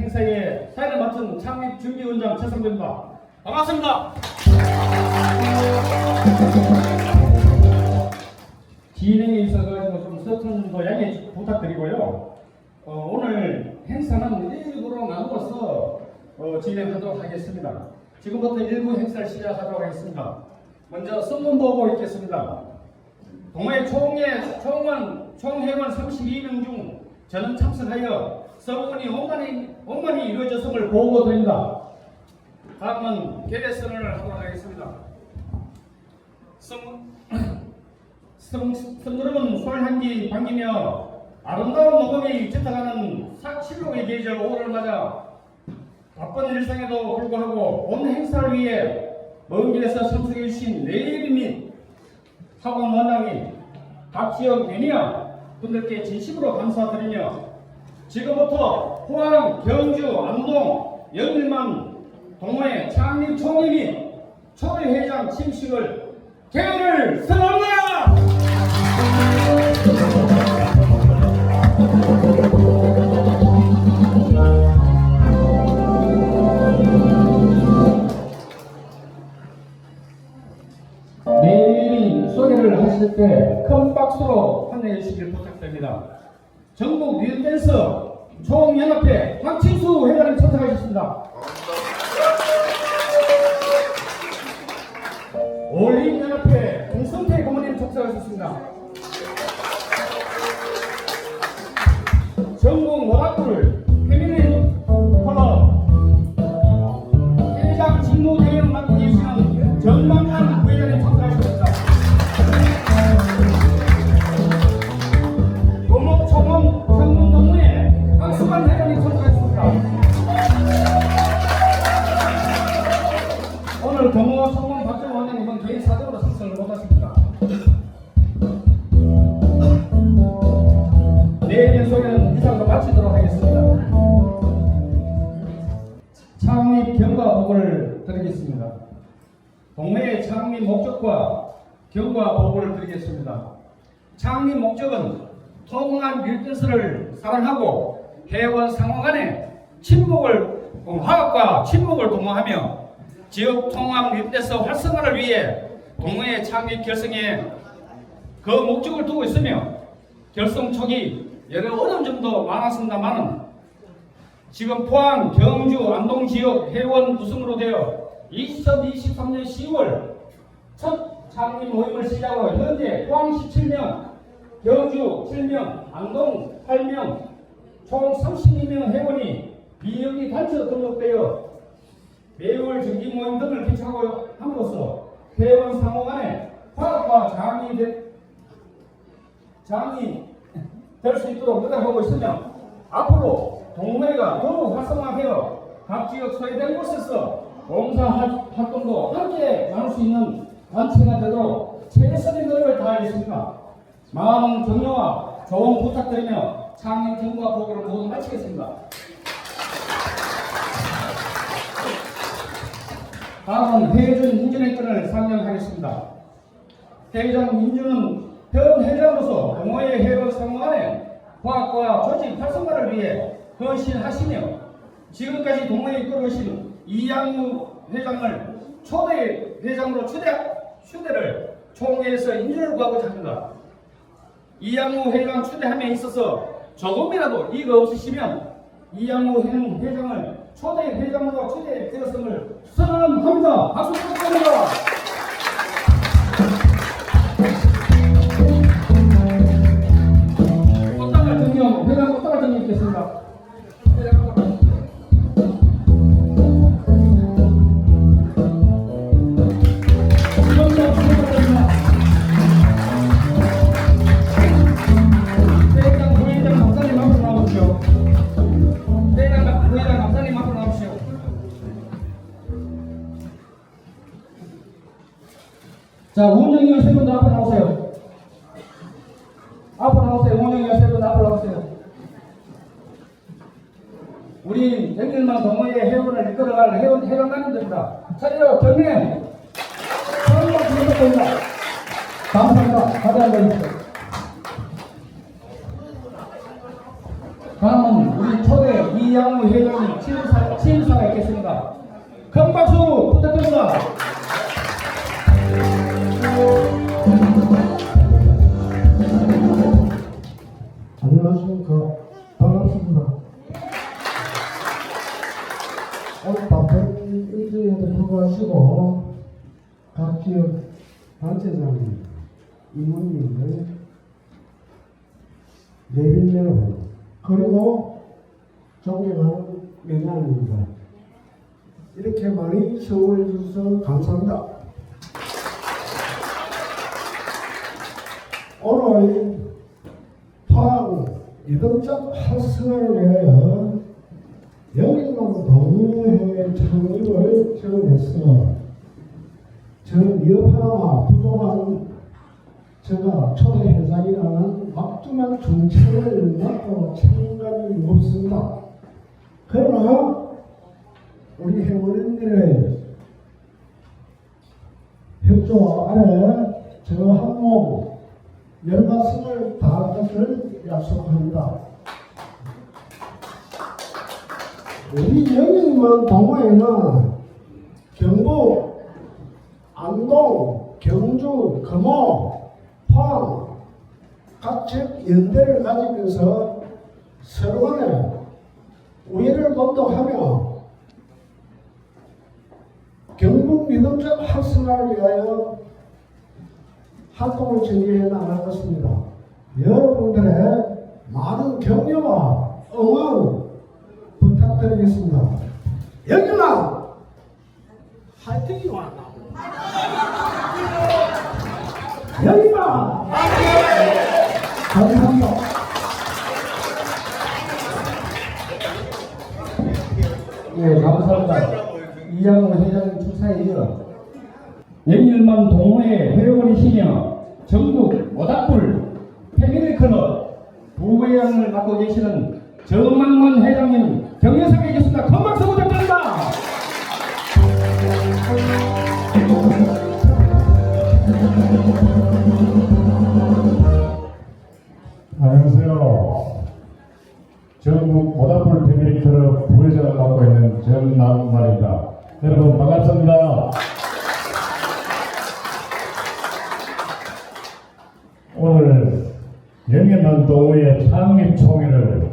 행사에 사회를 맡은 창립 준비원장 최성재입니다. 반갑습니다. 진행에 있어서 좀 서툰 양해 부탁드리고요. 어, 오늘 행사는 일부로 나누어서 어, 진행하도록 하겠습니다. 지금부터 일부 행사를 시작하도록 하겠습니다. 먼저 선문 보고 있겠습니다. 동호회 총회 총원 총회원 32명 중 저는 참석하여 서문이 원만히 원만히 이루어졌음을 보고 드립니다. 다음은 개례선언을 하도록 하겠습니다. 선 선- 선물은 솔향기 반기며 아름다운 녹음이 짙어가는 사- 실록의 계절 5월을 맞아 바쁜 일상에도 불구하고 온 행사를 위해 먼 길에서 참석해 주신 내일 및 학원 원장님, 각 지역 매니아 분들께 진심으로 감사드리며 지금부터 포항, 경주, 안동, 영일만 동호회 창립 총회 및 초대 회장 침식을 개회를 선언합니다. 내일이 소개를 하실 때 큰 박수로 환영해 주시길 부탁드립니다. 전국 뮤댄서 총연합회 황친수 회장님 참석하셨습니다. 올림연합회 동성태 고모님 참석하셨습니다. 전국 모닥불 페미닌 컬러 회장 직무 대행을 맡고 계시는 전망 동매의 창립 목적과 경과 보고를 드리겠습니다. 창립 목적은 통한 밀전서를 사랑하고 회원 상호 간의 친목을 어, 화합과 친목을 도모하며 지역 통합 밀대서 활성화를 위해 동호회 창립 결성에 그 목적을 두고 있으며 결성 초기 여러 어려운 점도 많았습니다만은 지금 포항, 경주, 안동 지역 회원 구성으로 되어 2023년 10월 첫 창립 모임을 시작으로 현재 포항 17명, 경주 7명, 안동 8명, 총 32명 회원이 비영리 단체 등록되어 매월 정기 모임 등을 개최하고 함으로써 회원 상호 간의 화합과 장이 될 수 있도록 노력하고 있으며 앞으로 동호회가 더욱 활성화되어 각 지역 소외된 곳에서 봉사 활- 활동도 함께 나눌 수 있는 단체가 되도록 최선의 노력을 다하겠습니다. 마음 격려와 조언 부탁드리며 창립 경과 보고를 모두 마치겠습니다. 다음은 회전 인준의 건을 상정하겠습니다. 회장 민주는 현 회장으로서 동호회 회원 상호간의 과학과 조직 활성화를 위해 헌신하시며 지금까지 동호회 이끌어오신 이양무 회장을 초대 회장으로 초대, 초대를 총회에서 인준을 구하고자 합니다. 이양무 회장 초대함에 있어서 조금이라도 이의가 없으시면 이양무 회- 회장을 초대 회장으로 초대되었음을 선언합니다. 박수 부탁드립니다. 자, 운영위원 세분 다 앞으로 나오세요. 앞으로 나오세요. 운영위원 세분 다 앞으로 나오세요. 우리 정일만 동호회 회원을 이끌어갈 회원, 회원 가는입니다 차리로 경례! 서울로 기록됩니다. 감사합니다. 다들 한번 해주세요. 다음은 우리 초대 이양우 회원님 친사, 친사가 있겠습니다. 큰 박수 부탁드립니다. 안녕하십니까. 반갑습니다. 오늘 바쁜 일주일에도 불구하시고 각 지역 단체장님, 임원님들, 내빈 여러분, 그리고 존경하는 매장입니다. 이렇게 많이 성원해 주셔서 감사합니다. 오늘 포항 이동적 활성화를 위하여 영인공 동호회 창립을 정해서 저는 이업 하나가 부족한 제가 초대 회장이라는 막중한 중책을 맡고 참가이 없습니다. 그러나 우리 회원님들의 협조 아래 저 한몸 열과 성을 다할 것을 약속합니다. 우리 영인만 동호회는 경북, 안동, 경주, 금호, 포항 각적 연대를 가지면서 서로 간에 우애를 돕도하며 경북 믿음적 활성화를 위하여 활동을 전개해 나갈 것입니다. 여러분들의 많은 격려와 응원 부탁드리겠습니다. 여기만 화이팅이 왔다. 여기만 감사합니다. 예, 감사합니다. 이양호 회장님 이 어 영일만 동호회 회원이시며 전국 모닥불 패밀리 클럽 부회장을 맡고 계시는 정만원 회장님 격려사에 계십니다. 큰 박수 부탁드립니다. 안녕하세요. 전국 모닥불 패밀리 클럽 부회장을 맡고 있는 정남말입니다. 여러분 반갑습니다. 오늘 영예만 동호회 창립 총회를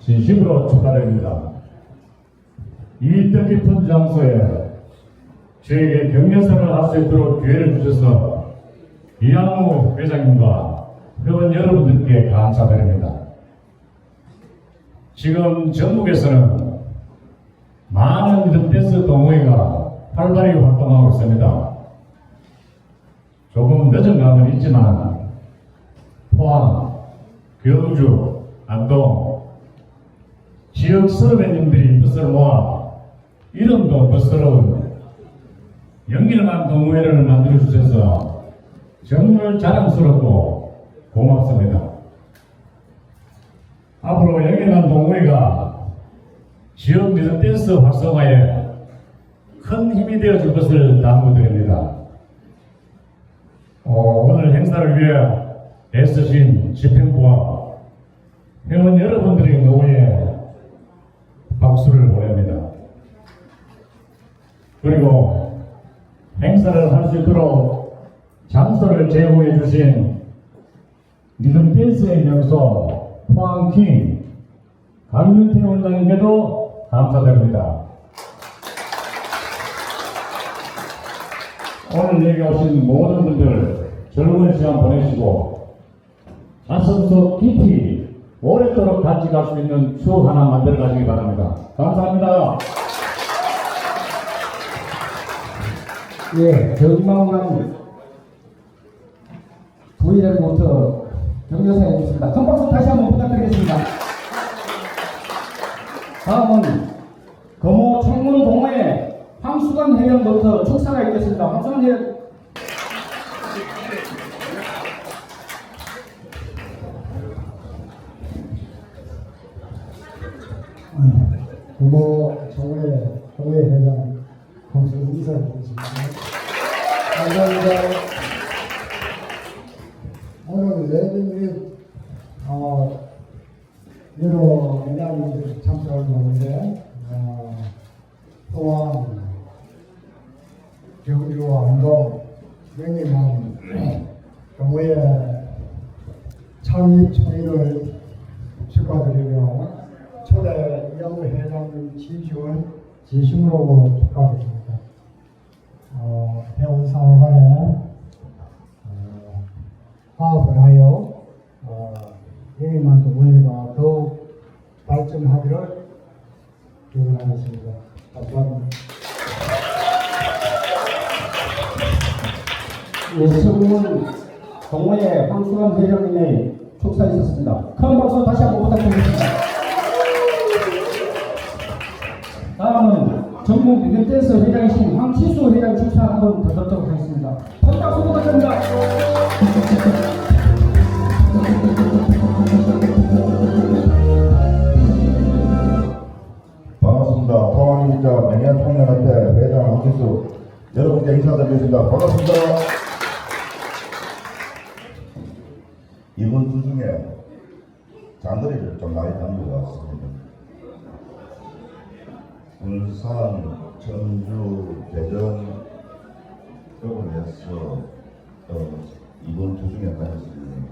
진심으로 축하드립니다. 이 뜻깊은 장소에 저에게 격려사를 할 수 있도록 기회를 주셔서 이양호 회장님과 회원 여러분들께 감사드립니다. 지금 전국에서는 많은 리듬댄스 동호회가 활발히 활동하고 있습니다. 조금 늦은 감은 있지만 포항, 경주, 안동 지역 선배님들이 뜻을 모아 이름도 멋스러운 연길만 동호회를 만들어 주셔서 정말 자랑스럽고 고맙습니다. 앞으로 영예만 동호회가 지역 미술 댄스 활성화에 큰 힘이 되어 줄 것을 당부드립니다. 어, 오늘 행사를 위해 애쓰신 집행부와 회원 여러분들의 노고에 박수를 보냅니다. 그리고 행사를 할 수 있도록 장소를 제공해 주신 리듬 댄스의 명소 포항킹 강윤태 원장님께도 감사드립니다. 오늘 여기 오신 모든 분들 즐거운 시간 보내시고 가슴속 깊이 오랫도록 같이 갈 수 있는 추억 하나 만들어 가시기 바랍니다. 감사합니다. 예, 부회장부터 격려사에 계십니다. 큰 박수 다시 한번 부탁드리겠습니다. 다음은 금호 청문 동호회 황수관 회장부터 축사가 있겠습니다. 황수관 회장 부모 정회 동회 회장 공수 인사드리겠습니다. 감사합니다. 오늘 레드님 어 여러 회장님들 참석하고 창립 초기를 축하드리며 초대 이양우 회장님 진심으로 축하드립니다. 어, 해온 사업간에 어, 화합을 하여 어, 예의만 동호회가 더욱 발전하기를 기원하겠습니다. 감사합니다. 예, 서울 동호회 황수람 회장님의 축사에 있었습니다. 큰 박수 다시 한번 부탁드리겠습니다. 다음은 전국 유니댄스 회장이신 황치수 회장 축사 한번 더 듣도록 하겠습니다. 큰 박수 부탁드립니다. 반갑습니다. 통합입니다. 매년 총련협회 회장 황기수 여러분께 인사드리겠습니다. 반갑습니다. 이번 주 중에 장거리를 좀 많이 것 같습니다. 울산, 청주, 대전 병원에서 어, 이번 주 중에 다녔습니다.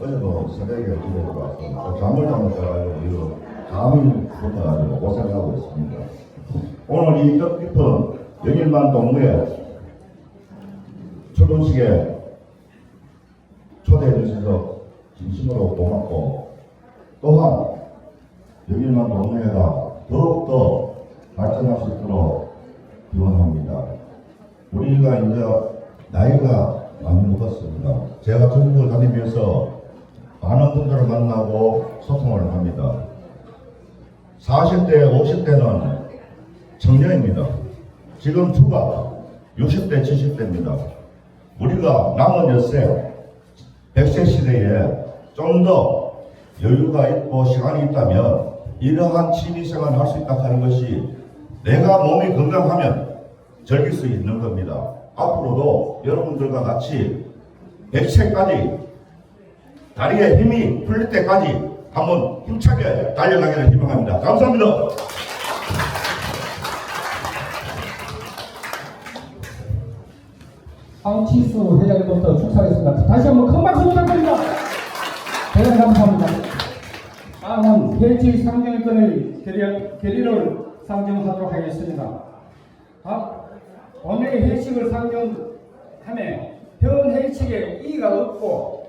어제도 새벽에 집에 들어왔습니다. 잠을 잘못 자가지고 이거 감이 붙어가지고 고생하고 있습니다. 오늘 이 뜻깊은 영일만 동무회 출근식에 초대해 주셔서 진심으로 고맙고 또한 영일만 동무회가 더욱더 발전할 수 있도록 기원합니다. 우리가 이제 나이가 많이 먹었습니다. 제가 전국을 다니면서 많은 분들을 만나고 소통을 합니다. 40대, 50대는 청년입니다. 지금 주가 60대, 70대입니다. 우리가 남은 여세, 100세 시대에 좀 더 여유가 있고 시간이 있다면 이러한 취미생활을 할 수 있다 하는 것이 내가 몸이 건강하면 즐길 수 있는 겁니다. 앞으로도 여러분들과 같이 100세까지 다리에 힘이 풀릴 때까지 한번 힘차게 달려가기를 희망합니다. 감사합니다. 황치수 회장님부터 축사하겠습니다. 다시 한번 큰 박수 부탁드립니다. 대단히 감사합니다. 다음은 상정권의 결의, 결의를 상정하도록 하겠습니다. 아, 오늘 회칙을 상정함에 현 회칙에 이의가 없고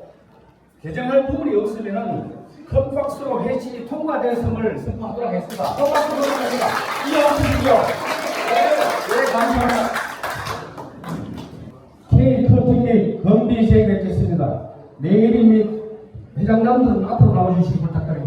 개정할 부분이 없으면은 큰 박수로 회칙이 통과됐음을 선포하도록 하겠습니다. 큰 박수 부탁드립니다. 이어가십시오. 네, 감사합니다. K 커팅 및 건비 제기했겠습니다. 내일 및 회장님들은 앞으로 나와주시기 부탁드립니다.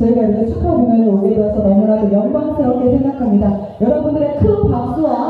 저희가 이렇게 축하 공연을 오게 되어서 너무나도 영광스럽게 생각합니다. 여러분들의 큰 박수와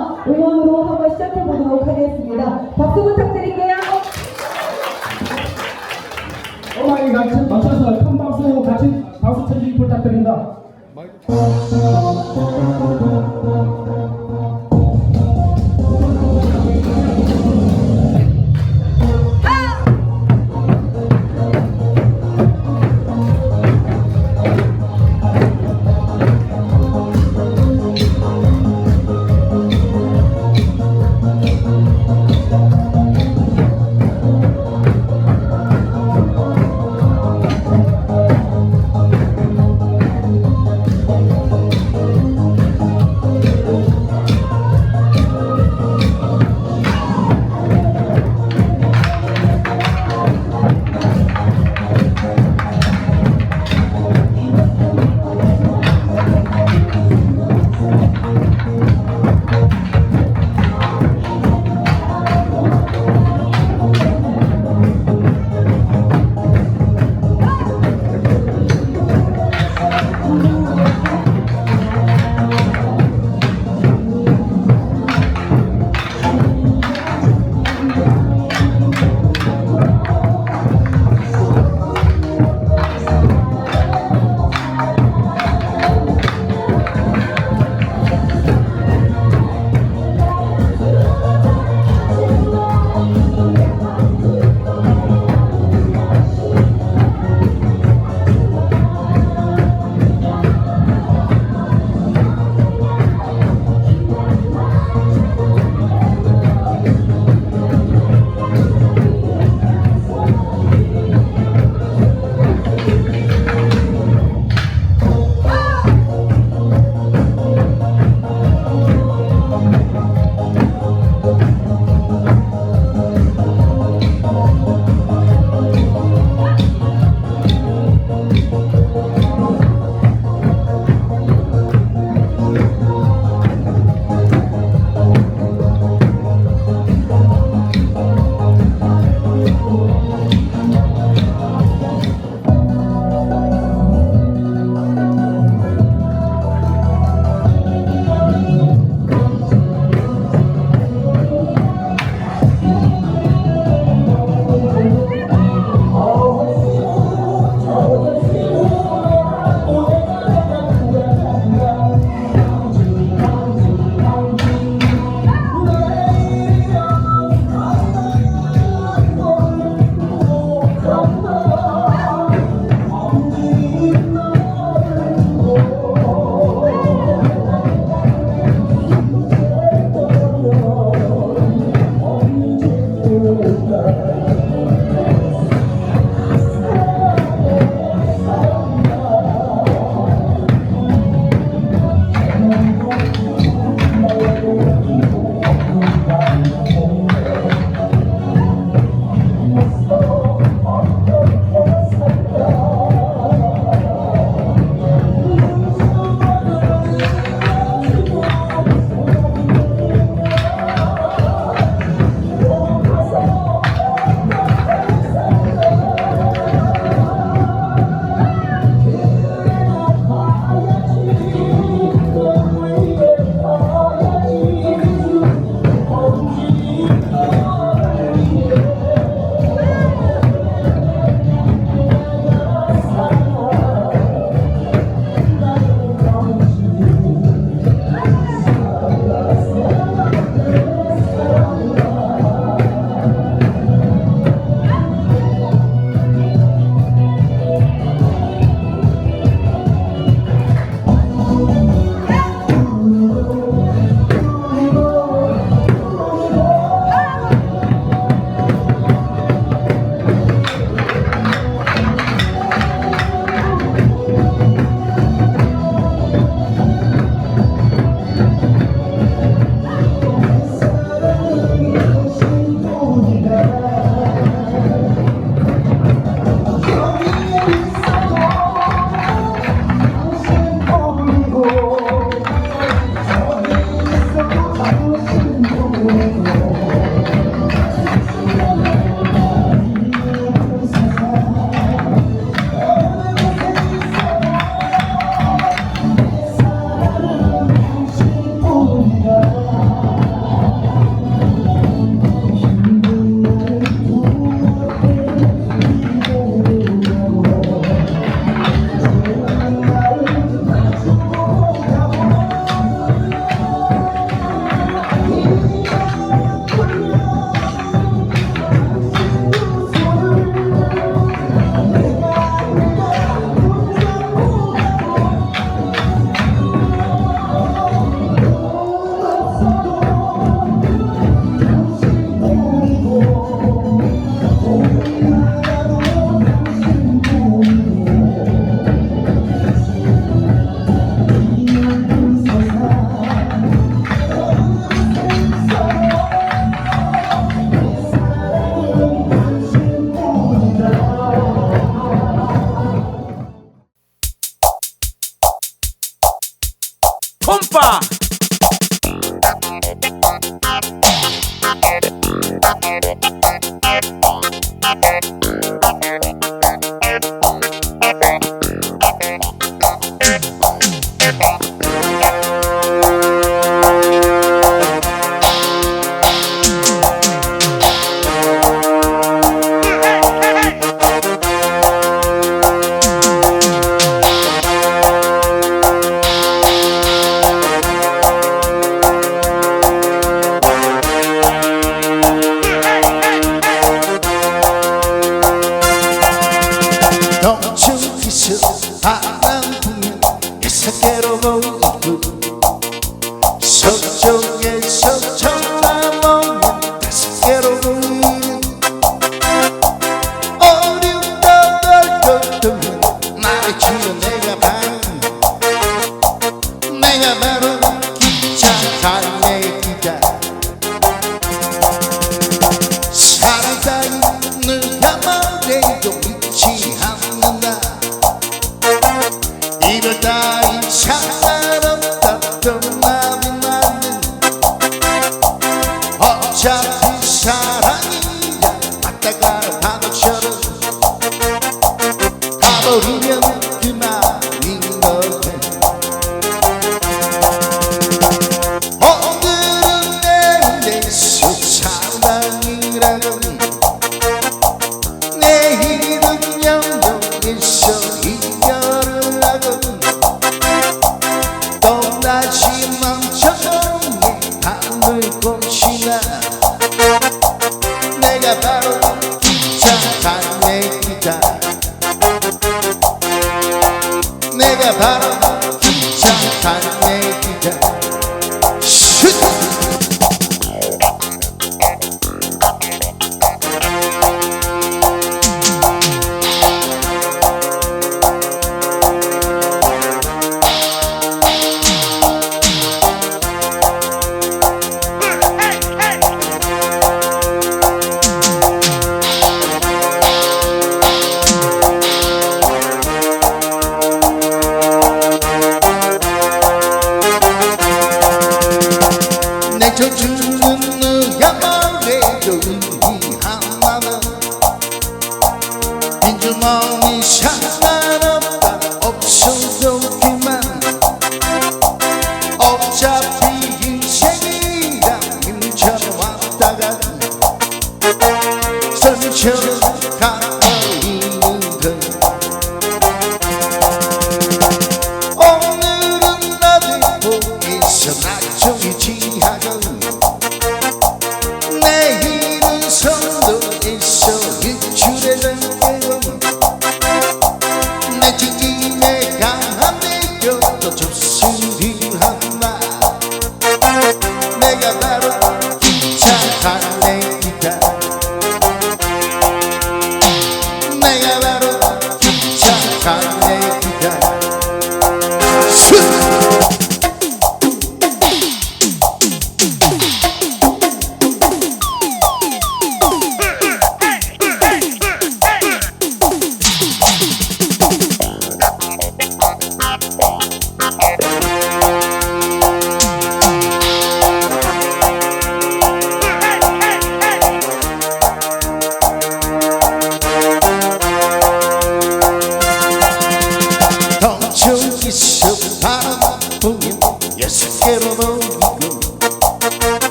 Pompa!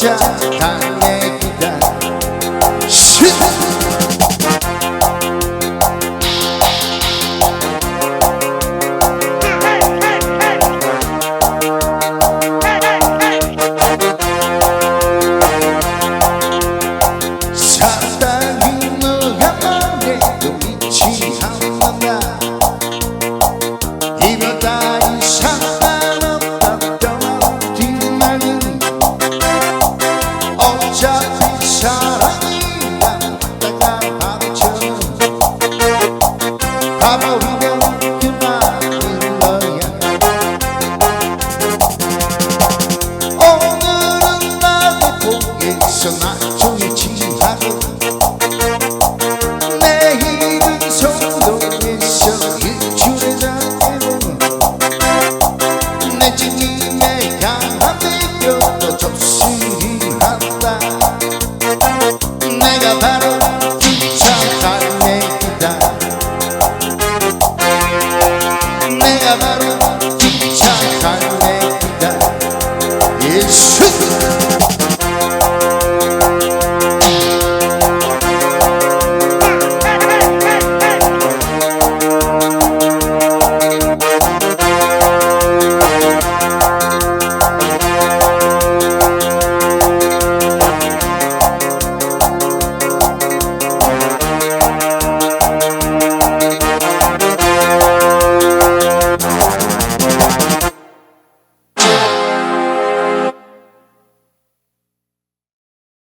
cha time.